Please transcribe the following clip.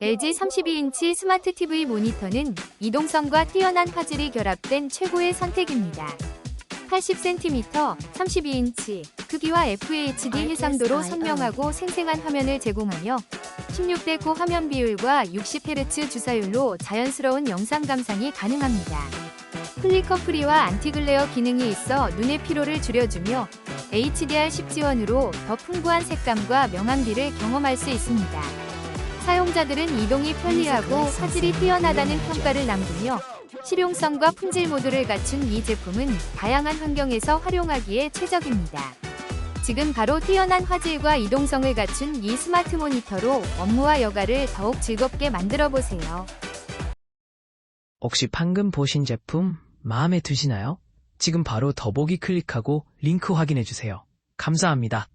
LG 32인치 스마트 TV 모니터는 이동성과 뛰어난 화질이 결합된 최고의 선택입니다. 80cm, 32인치 크기와 FHD 해상도로 선명하고 생생한 화면을 제공하며 16대 9 화면 비율과 60Hz 주사율로 자연스러운 영상 감상이 가능합니다. 플리커 프리와 안티글레어 기능이 있어 눈의 피로를 줄여주며 HDR10 지원으로 더 풍부한 색감과 명암비를 경험할 수 있습니다. 사용자들은 이동이 편리하고 화질이 뛰어나다는 평가를 남기며 실용성과 품질 모두를 갖춘 이 제품은 다양한 환경에서 활용하기에 최적입니다. 지금 바로 뛰어난 화질과 이동성을 갖춘 이 스마트 모니터로 업무와 여가를 더욱 즐겁게 만들어 보세요. 혹시 방금 보신 제품 마음에 드시나요? 지금 바로 더보기 클릭하고 링크 확인해 주세요. 감사합니다.